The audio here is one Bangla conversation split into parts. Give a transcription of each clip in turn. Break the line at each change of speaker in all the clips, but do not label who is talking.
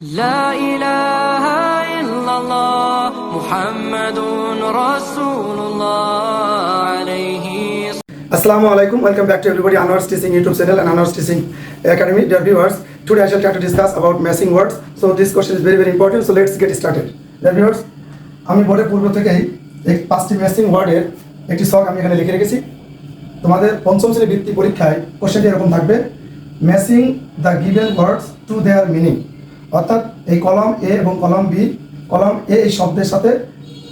لا إله إلا الله محمد رسول الله عليه
Assalamu alaikum. Welcome back to everybody. Anwar's Teaching YouTube channel and Anwar's Teaching Academy. Dear viewers, today I shall try to discuss about matching words. So this question is very very important. So let's get started. Dear viewers, আমি বোর্ডের পূর্ব থেকেই এই পাঁচটি ম্যাচিং ওয়ার্ডের একটি শখ আমি এখানে লিখে রেখেছি তোমাদের পঞ্চম শ্রেণী বৃত্তি পরীক্ষায় কোশ্চেনটি এরকম থাকবে matching the given words to their meaning অর্থাৎ এই কলম এ এবং কলম বি, কলম এ এই শব্দের সাথে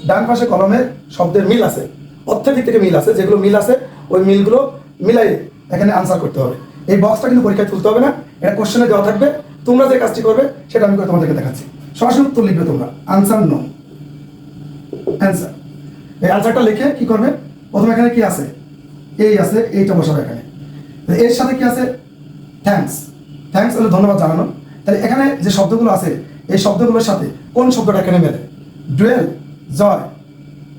ডান পাশে কলমের শব্দের মিল আছে। অর্থের দিক থেকে মিল আছে, যেগুলো মিল আছে, ওই মিলগুলো মিলাই এখানে আনসার করতে হবে। এই বক্সটা কিন্তু পরীক্ষায় তুলতে হবে না, এটা কোশ্চেনে দেওয়া থাকবে, তোমরা যে কাজটি করবে, সেটা আমি তোমাদেরকে দেখাচ্ছি। সরাসরি উত্তর লিখবে তোমরা আনসার নো অ্যান্সার এই আনসারটা লিখে কি করবে? প্রথমে এখানে কি আছে? এই আছে এইটা বসাবে এখানে। এর সাথে কি আছে? থ্যাঙ্কস থ্যাঙ্কস হলে ধন্যবাদ জানানো। তাহলে এখানে যে শব্দগুলো আছে, এই শব্দগুলোর সাথে কোন শব্দটা এখানে মেলে? ডুয়েল, জয়,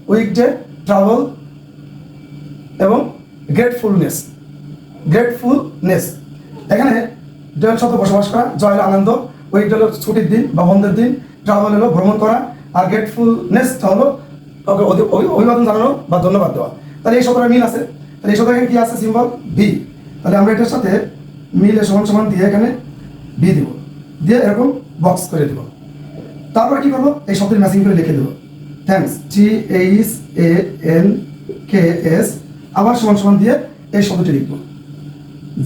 উইকডে, ট্রাভেল এবং গ্রেটফুলনেস। গ্রেটফুলনেস। এখানে ডুয়েল শব্দ বসবাস করা জয়ের আনন্দ, উইকডে হলো ছুটির দিন বা বন্ধের দিন, ট্রাভেল হলো ভ্রমণ করা, আর গ্রেটফুলনেসটা হলো ওকে অভি- অভিবাদন জানানো বা ধন্যবাদ দেওয়া। তাহলে এই শব্দটা মিল আছে। তাহলে এই শব্দ এখানে কি আছে? Symbol V. তাহলে আমরা এটার সাথে মিলে সমান সমান দিয়ে এখানে ভি দিব। দিয়ে এরকম বক্স করে দেব। তারপর কি করব? এই শব্দের ম্যাচিং করে লিখে দেবো। Thanks T H A N K S আবার সমান সমান দিয়ে এই শব্দটি লিখব।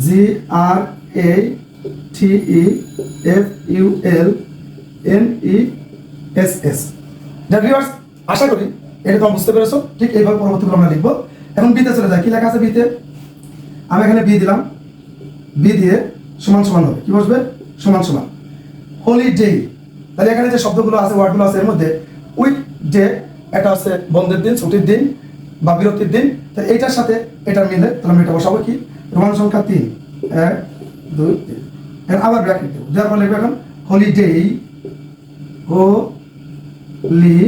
G R A T E F U L N E S S viewers আশা করি এটা তোমরা বুঝতে পেরেছ। ঠিক এইভাবে পরবর্তীগুলো আমরা লিখব। এখন বিতে চলে যায় কি লেখা আছে বিতে আমি এখানে বি দিলাম। বি দিয়ে সমান সমান হবে। কি বসবে? সমান সমান। হোলি ডে তাহলে এখানে যে শব্দগুলো আছে ওয়ার্ডগুলো আছে এর মধ্যে উইক ডে, এটা আছে বন্ধের দিন, ছুটির দিন বা বিরতির দিন। তো এইটার সাথে এটা মিলে, তাহলে আমি এটা বসাবো কি? রোমান সংখ্যা তিন, এক, দুই, তিন। আবার ব্র্যাকেট দেবো। পর লিখব এখন হলিডে ও লি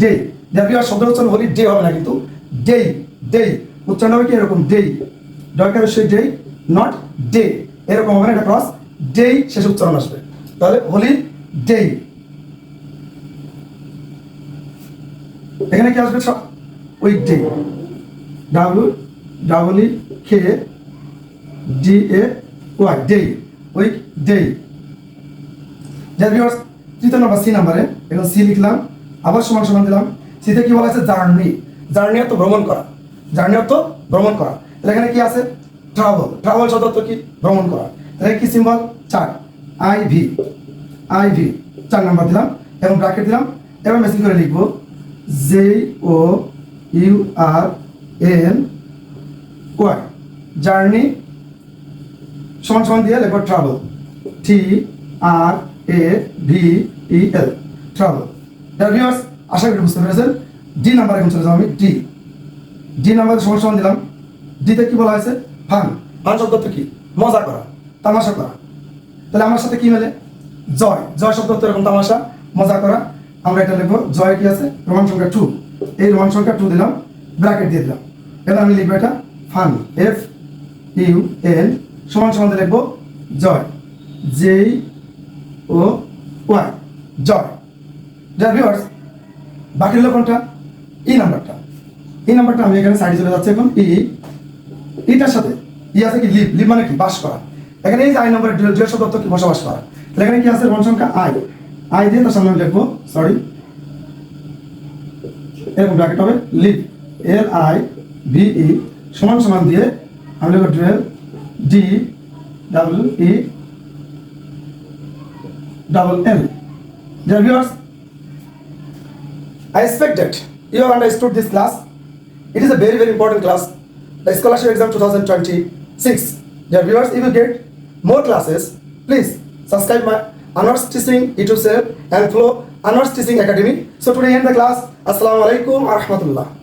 ডে দেখবি আর শব্দ উচ্চারণ হলি ডে হবে না কিন্তু ডে ডে উচ্চারণ হবে কি? এরকম ডে দরকার সেই ডে নট ডে এরকম হবে না, এটা ক্রস ডে শেষ উচ্চারণ আসবে। তাহলে হোলি ডে এখানে কি আসবে সব? Weekday double E K D A Y day weekday যার তৃতীয় নম্বর সি নাম্বারে এখন সি লিখলাম, আবার সমান সমান দিলাম। সিতে কি বলা আছে? জার্নি জার্নি অর্থ ভ্রমণ করা। জার্নি অর্থ ভ্রমণ করা। তাহলে এখানে কি আছে? ট্রাভেল ট্রাভেল শব্দ কি? ভ্রমণ করা। তাহলে কি সিম্বল চার। আই ভি আই ভি চার নাম্বার দিলাম এবং ব্র্যাকেট দিলাম। এবার মেসেজ করে লিখব। J O U R N Y journey সমান সমান দিয়ে লিখব travel T R A V E L travel viewers আশা করি বুঝতে পেরেছেন। ডি নাম্বার এখন চলে যাব আমি ডি ডি নাম্বার সমান সমান দিলাম। ডিতে কি বলা হয়েছে? ফান ফান শব্দ অর্থ কি? মজা করা, তামাশা করা। তাহলে আমার সাথে কি মেলে জয় জয় শব্দ অর্থ এরকম তামাশা, মজা করা। আমরা এটা লিখব, জয় কি আছে? রোমান সংখ্যা টু এই রোমান সংখ্যা টু দিলাম ব্র্যাকেট দিয়ে দিলাম। এবার আমি লিখব এটা ফান এফ ইউ এন সমান সমান লিখব, জয়। জে ও ওয়াই জয়। যার ভিউয়ার্স বাকি হলো কোনটা? ই নাম্বারটা এই নাম্বারটা আমি এখানে সাইডে চলে যাচ্ছি এখন ই ইটার সাথে। ই আছে কি লিভ লিভ মানে কি? বাস করা। এখানে এই যে আই নাম্বার ডুয়েল শব্দ কি? বসবাস করা। তাহলে এখানে কি আছে? রোমান সংখ্যা আই। আই দিয়ে তার সামনে আমি লিখব সরি এরকম ব্র্যাকেট হবে। Live L I V E সমান সমান দিয়ে আমি লিখব dual D double E double L. Dear viewers, I expect that you understood this class. It is a very very important class, the scholarship exam 2026. Dear viewers, if you get more classes, please subscribe my Anwar's Teaching YouTube channel and follow Anwar's Teaching Academy. So today end the class. Assalamu alaikum wa rahmatullah.